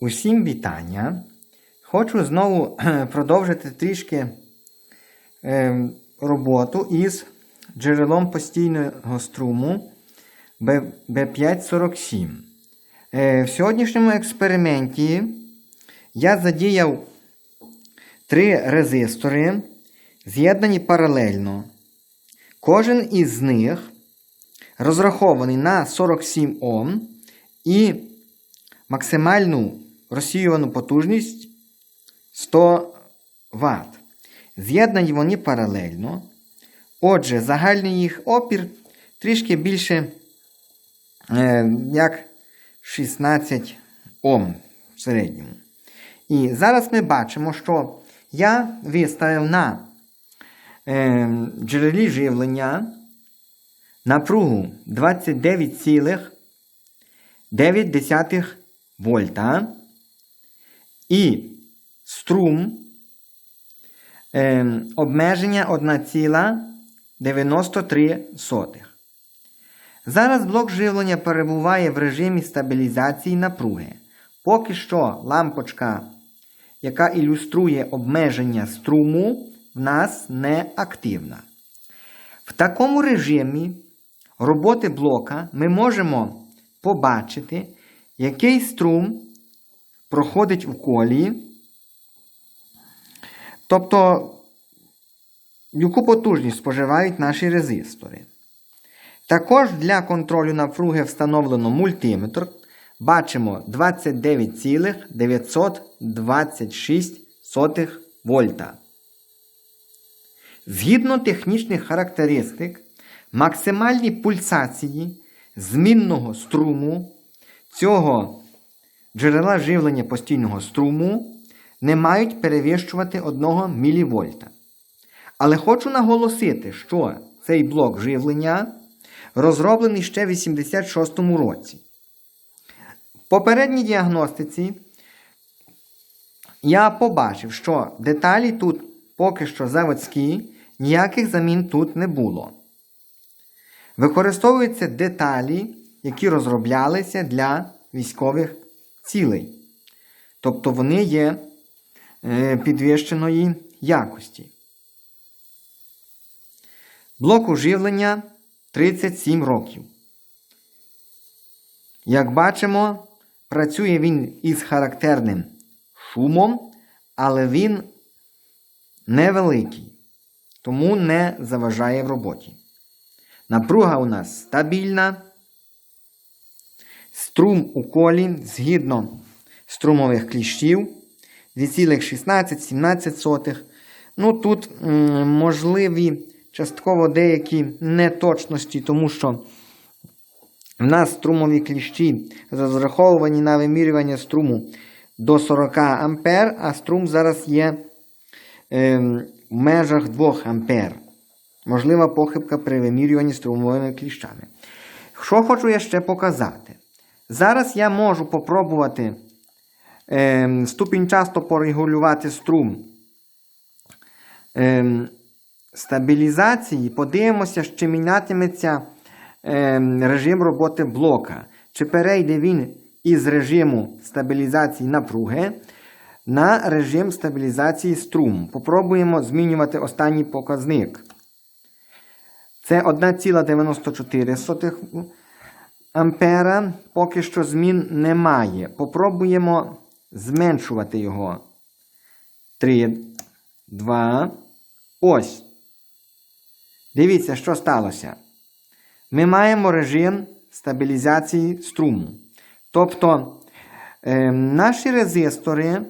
Усім вітання. Хочу знову продовжити трішки е, роботу із джерелом постійного струму B- B547. Е, в сьогоднішньому експерименті я задіяв три резистори, з'єднані паралельно. Кожен із них розрахований на 47 Ом і максимальну розсіювану потужність 100 Вт. З'єднані вони паралельно. Отже, загальний їх опір трішки більше е, як 16 Ом в середньому. І зараз ми бачимо, що я виставив на е, джерелі живлення напругу 29,9 вольта і струм е, обмеження 1,93. Зараз блок живлення перебуває в режимі стабілізації напруги. Поки що лампочка, яка ілюструє обмеження струму, в нас не активна. В такому режимі роботи блока ми можемо побачити, який струм проходить у колії, тобто яку потужність споживають наші резистори. Також для контролю напруги встановлено мультиметр. Бачимо 29,926 вольта. Згідно технічних характеристик, максимальні пульсації змінного струму цього джерела живлення постійного струму не мають перевищувати 1 мВ. Але хочу наголосити, що цей блок живлення розроблений ще в 86 році. В попередній діагностиці я побачив, що деталі тут поки що заводські, ніяких замін тут не було. Використовуються деталі, які розроблялися для військових цілей. Тобто вони є е, підвищеної якості. Блок уживлення 37 років. Як бачимо, працює він із характерним шумом, але він невеликий, тому не заважає в роботі. Напруга у нас стабільна. Струм у колі згідно струмових кліщів 2,16-17. Ну, тут можливі частково деякі неточності, тому що в нас струмові кліщі розраховані на вимірювання струму до 40 А, а струм зараз є е, в межах 2 А. Можлива похибка при вимірюванні струмовими кліщами. Що хочу я ще показати? Зараз я можу попробувати е, ступінчасто порегулювати струм е, стабілізації. Подивимося, чи мінятиметься е, режим роботи блока. Чи перейде він із режиму стабілізації напруги на режим стабілізації струму. Попробуємо змінювати останній показник. Це 1,94 ампера. Поки що змін немає. Попробуємо зменшувати його. 3, 2. Ось. Дивіться, що сталося. Ми маємо режим стабілізації струму. Тобто е, наші резистори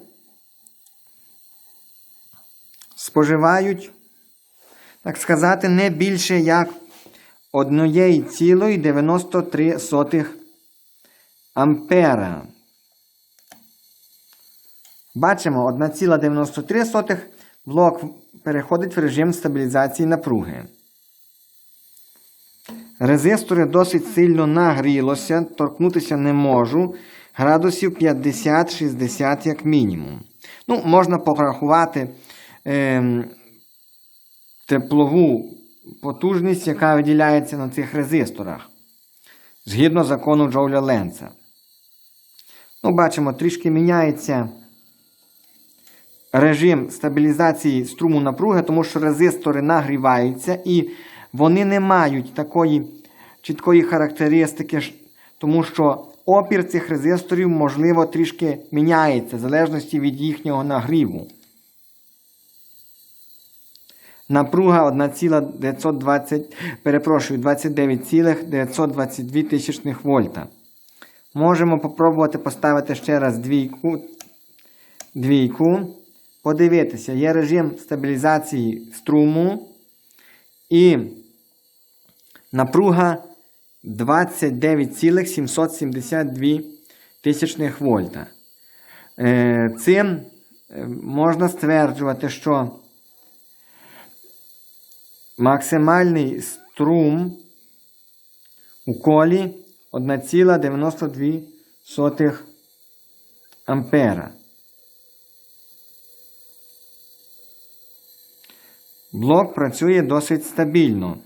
споживають, так сказати, не більше як 1,93 ампера. Бачимо, 1,93 блок переходить в режим стабілізації напруги. Резистори досить сильно нагрілося, торкнутися не можу. Градусів 50-60 як мінімум. Ну, можна порахувати е, теплову потужність, яка виділяється на цих резисторах. Згідно закону Джоуля Ленца. Ну, бачимо, трішки міняється режим стабілізації струму напруги, тому що резистори нагріваються і вони не мають такої чіткої характеристики, тому що опір цих резисторів, можливо, трішки міняється в залежності від їхнього нагріву. Напруга 1,920, перепрошую, 29,922 тисячних вольта. Можемо попробувати поставити ще раз двійку. Двійку. Подивитися, є режим стабілізації струму і напруга 29,772 тисячних вольта. Е, Цим е, можна стверджувати, що максимальний струм у колі 1,92 ампера. Блок працює досить стабільно.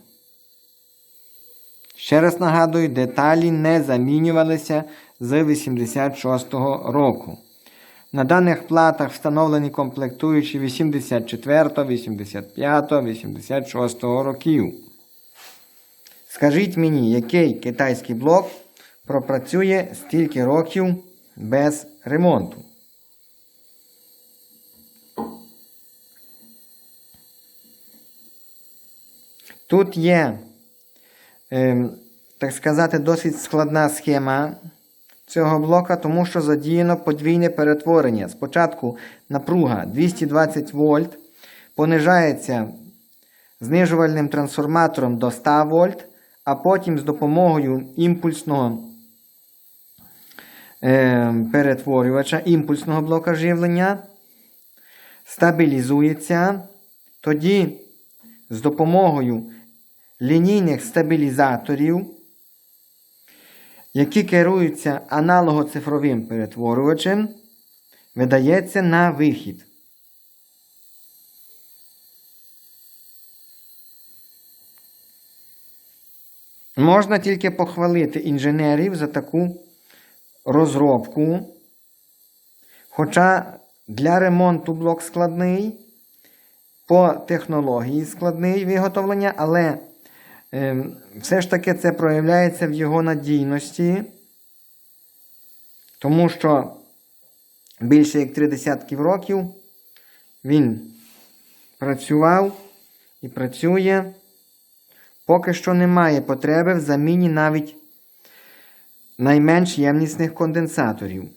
Ще раз нагадую, деталі не замінювалися з 86-го року. На даних платах встановлені комплектуючі 84, 85, 86 років. Скажіть мені, який китайський блок пропрацює стільки років без ремонту? Тут є, ем, так сказати, досить складна схема цього блока, тому що задіяно подвійне перетворення. Спочатку напруга 220 вольт понижається знижувальним трансформатором до 100 вольт, а потім з допомогою імпульсного е, перетворювача, імпульсного блока живлення стабілізується. Тоді з допомогою лінійних стабілізаторів, які керуються аналогоцифровим перетворювачем, видається на вихід. Можна тільки похвалити інженерів за таку розробку. Хоча для ремонту блок складний, по технології складний виготовлення, але все ж таки це проявляється в його надійності, тому що більше як три десятків років він працював і працює. Поки що немає потреби в заміні навіть найменш ємнісних конденсаторів.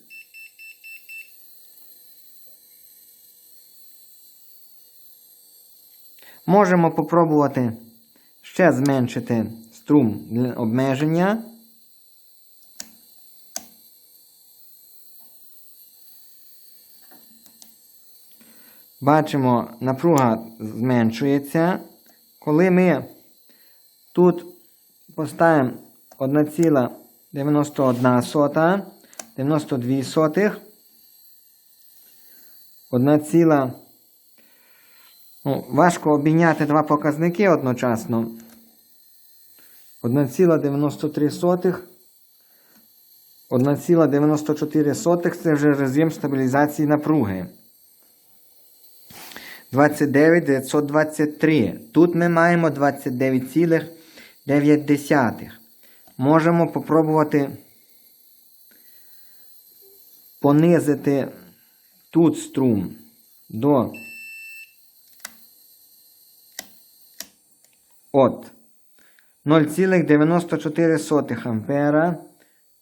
Можемо попробувати ще зменшити струм для обмеження. Бачимо, напруга зменшується. Коли ми тут поставимо 1,91 сота, 92 сотих, 1, Ну, важко обміняти два показники одночасно. 1,93. 1,94 це вже режим стабілізації напруги. 29,923. Тут ми маємо 29,9. Можемо попробувати понизити тут струм до От 0,94 ампера.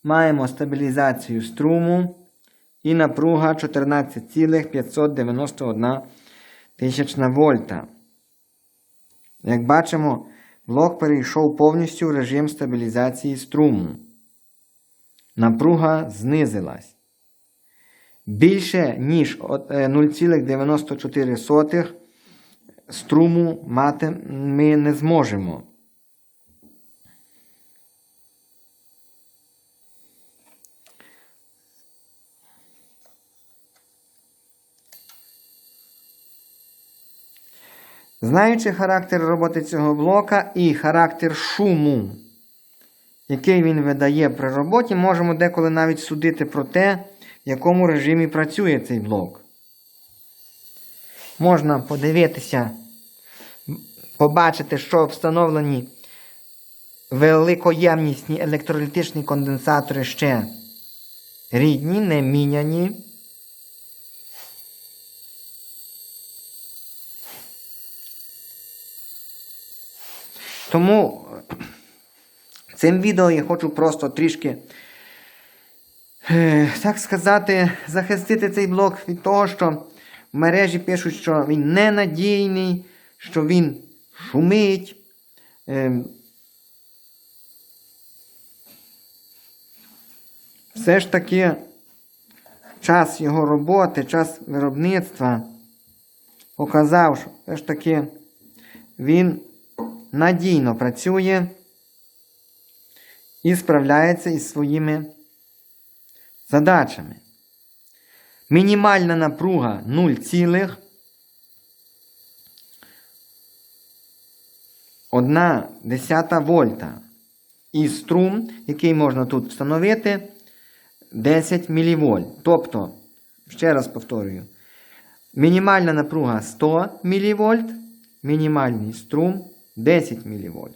Маємо стабілізацію струму і напруга 14,591 тисячна вольта. Як бачимо, блок перейшов повністю в режим стабілізації струму. Напруга знизилась. Більше, ніж е, 0,94 струму мати ми не зможемо. Знаючи характер роботи цього блока і характер шуму, який він видає при роботі, можемо деколи навіть судити про те, в якому режимі працює цей блок. Можна подивитися, побачити, що встановлені великоємнісні електролітичні конденсатори ще рідні, не міняні. Тому цим відео я хочу просто трішки, е, так сказати, захистити цей блок від того, що в мережі пишуть, що він ненадійний, що він шумить. Е, Все ж таки час його роботи, час виробництва показав, що все ж таки він надійно працює і справляється із своїми задачами. Мінімальна напруга 0, цілих. Одна десята вольта. І струм, який можна тут встановити, 10 мВ. Тобто, ще раз повторюю, мінімальна напруга 100 мВ, мінімальний струм 10 мВ.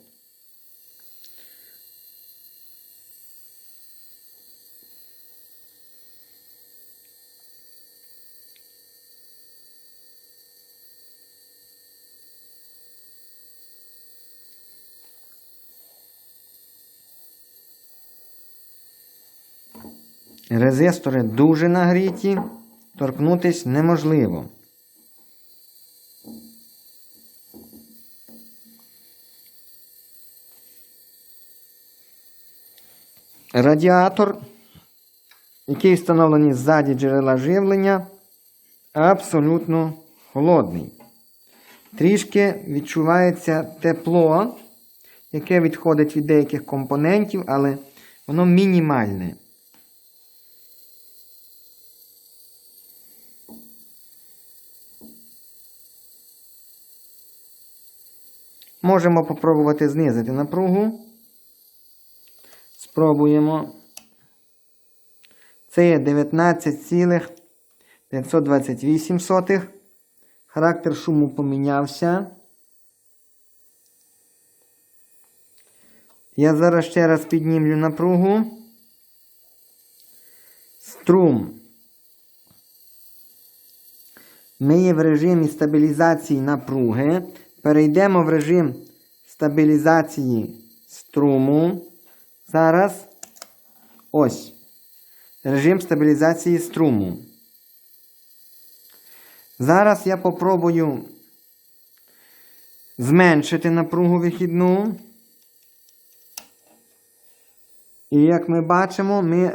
Резистори дуже нагріті, торкнутись неможливо. Радіатор, який встановлений ззаді джерела живлення, абсолютно холодний. Трішки відчувається тепло, яке відходить від деяких компонентів, але воно мінімальне. Можемо попробувати знизити напругу. Спробуємо. Це є 19,528. Характер шуму помінявся. Я зараз ще раз піднімлю напругу. Струм. Ми є в режимі стабілізації напруги. Перейдемо в режим стабілізації струму. Зараз ось. Режим стабілізації струму. Зараз я попробую зменшити напругу вихідну. І як ми бачимо, ми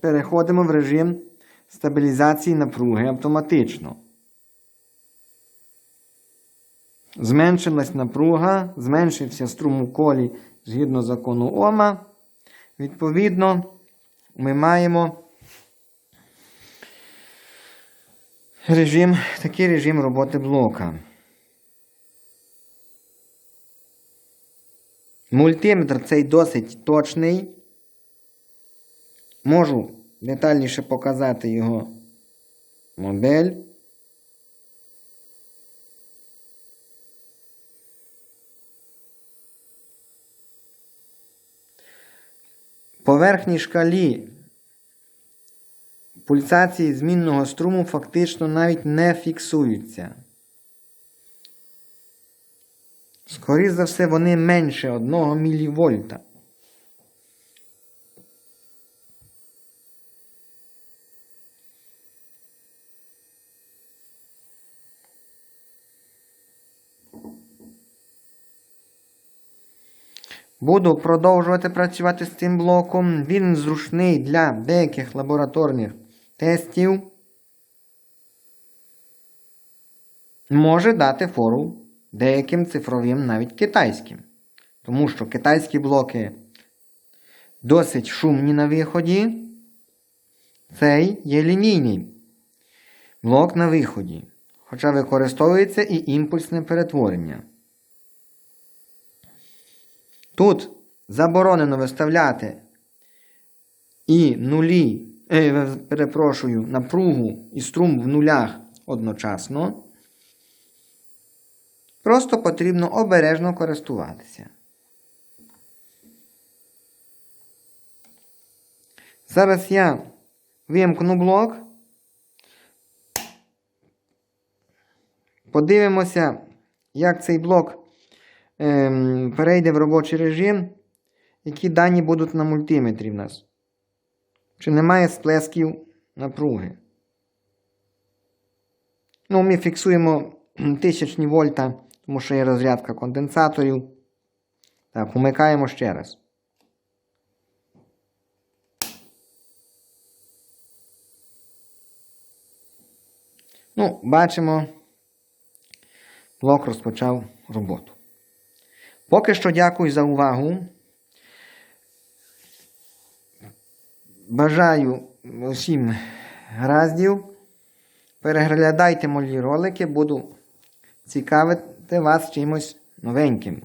переходимо в режим стабілізації напруги автоматично. Зменшилась напруга, зменшився струм у колі згідно закону Ома. Відповідно, ми маємо режим, такий режим роботи блока. Мультиметр цей досить точний. Можу детальніше показати його модель. По верхній шкалі пульсації змінного струму фактично навіть не фіксуються. Скоріше за все, вони менше 1 мВ. Буду продовжувати працювати з цим блоком. Він зручний для деяких лабораторних тестів. Може дати фору деяким цифровим, навіть китайським. Тому що китайські блоки досить шумні на виході. Цей є лінійний блок на виході. Хоча використовується і імпульсне перетворення. Тут заборонено виставляти і нулі е, перепрошую, напругу і струм в нулях одночасно. Просто потрібно обережно користуватися. Зараз я вимкну блок. Подивимося, як цей блок перейде в робочий режим, які дані будуть на мультиметрі в нас. Чи немає сплесків напруги. Ну, ми фіксуємо тисячні вольта, тому що є розрядка конденсаторів. Так, умикаємо ще раз. Ну, бачимо, блок розпочав роботу. Поки що дякую за увагу. Бажаю усім гараздів. Переглядайте мої ролики, буду цікавити вас чимось новеньким.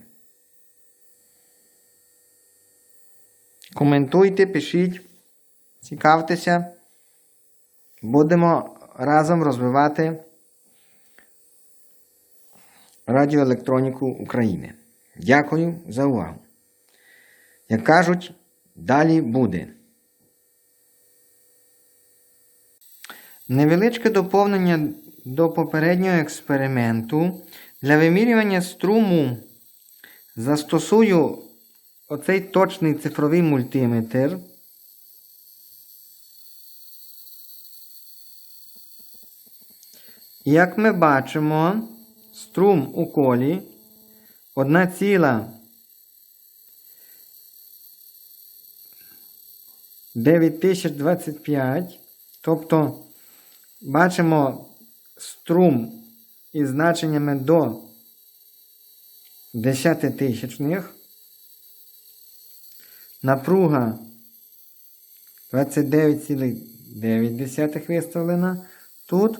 Коментуйте, пишіть, цікавтеся. Будемо разом розвивати радіоелектроніку України. Дякую за увагу. Як кажуть, далі буде. Невеличке доповнення до попереднього експерименту. Для вимірювання струму застосую оцей точний цифровий мультиметр. Як ми бачимо, струм у колі 1,9025, тобто бачимо струм із значеннями до 10 тисячних, напруга 29,9 виставлена. Тут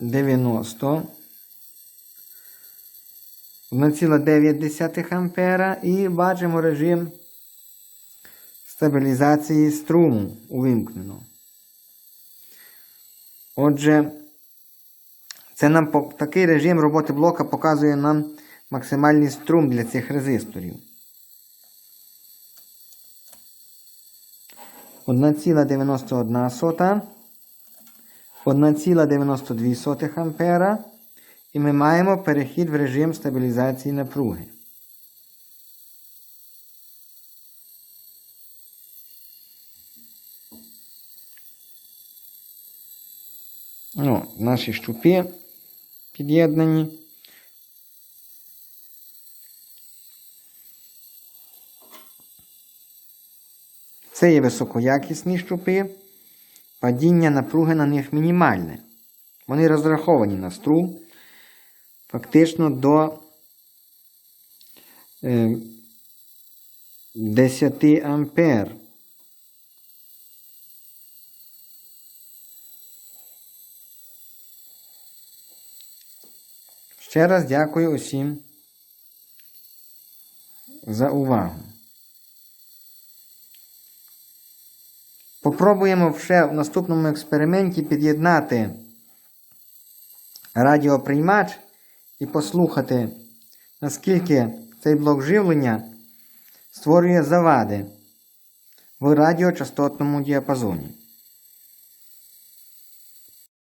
1,90 1,9 ампера і бачимо режим стабілізації струму увімкнено. Отже, це нам такий режим роботи блока показує нам максимальний струм для цих резисторів. 1,91, 1,92 ампера. І ми маємо перехід в режим стабілізації напруги. Ну, наші щупи під'єднані. Це є високоякісні щупи. Падіння напруги на них мінімальне. Вони розраховані на струм фактично до е, 10 ампер. Ще раз дякую усім за увагу. Попробуємо ще в наступному експерименті під'єднати радіоприймач і послухати, наскільки цей блок живлення створює завади в радіочастотному діапазоні.